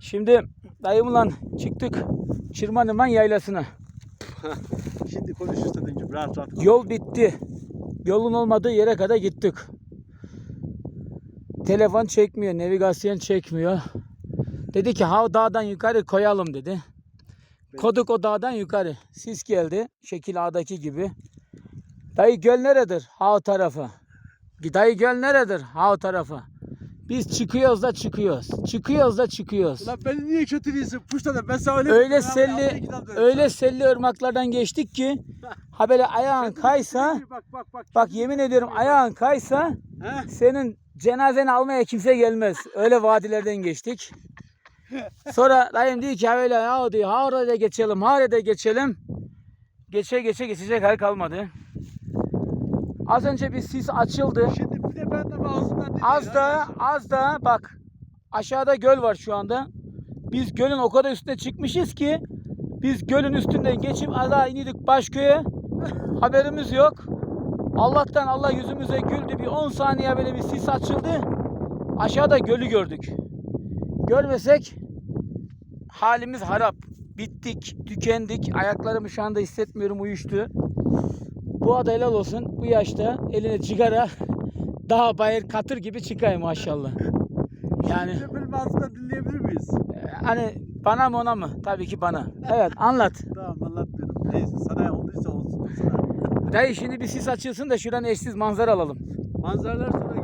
Şimdi dayımla çıktık Çırmanıman yaylasına. Şimdi konuş istediğin rahat rahat. konuş. Yol bitti. Yolun olmadığı yere kadar gittik. Telefon çekmiyor, navigasyon çekmiyor. Dedi ki ha dağdan yukarı koyalım dedi. Koduk o dağdan yukarı. Sis geldi. Şekil A'daki gibi. Dayı göl neredir? Ha o tarafa. Dayı göl neredir? Ha o tarafa. Biz çıkıyoruz da çıkıyoruz. Çıkıyoruz da çıkıyoruz. Ulan beni niye kötülüyorsun? Puşta ben sana öyle Öyle selli öyle selli ırmaklardan geçtik ki ha böyle ayağın kaysa Bak bak bak. bak yemin ediyorum ayağın kaysa senin cenazeni almaya kimse gelmez. Öyle vadilerden geçtik. Sonra dayım diyor ki ha öyle ya diyor ha oraya da geçelim ha oraya da geçelim. Geçe geçe geçecek hal kalmadı. Az önce bir sis açıldı. Şimdi bir de ben de ağzından. Az da az da bak aşağıda göl var şu anda. Biz gölün o kadar üstüne çıkmışız ki biz gölün üstünden geçip daha indik Başköy'e. Haberimiz yok. Allah'tan Allah yüzümüze güldü. Bir 10 saniye böyle bir sis açıldı. Aşağıda gölü gördük. Görmesek halimiz harap. Bittik, tükendik. Ayaklarımı şu anda hissetmiyorum uyuştu. Bu ada helal olsun. Bu yaşta eline sigara daha bayır katır gibi çıkayım maşallah. Yani Şimdi ağzından dinleyebilir miyiz? e, hani bana mı ona mı? Tabii ki bana. Evet anlat. Tamam anlatmıyorum. Neyse sana olduysa olsun. Sana. Dayı şimdi bir sis açılsın da şuradan eşsiz manzara alalım. Manzaralar sonra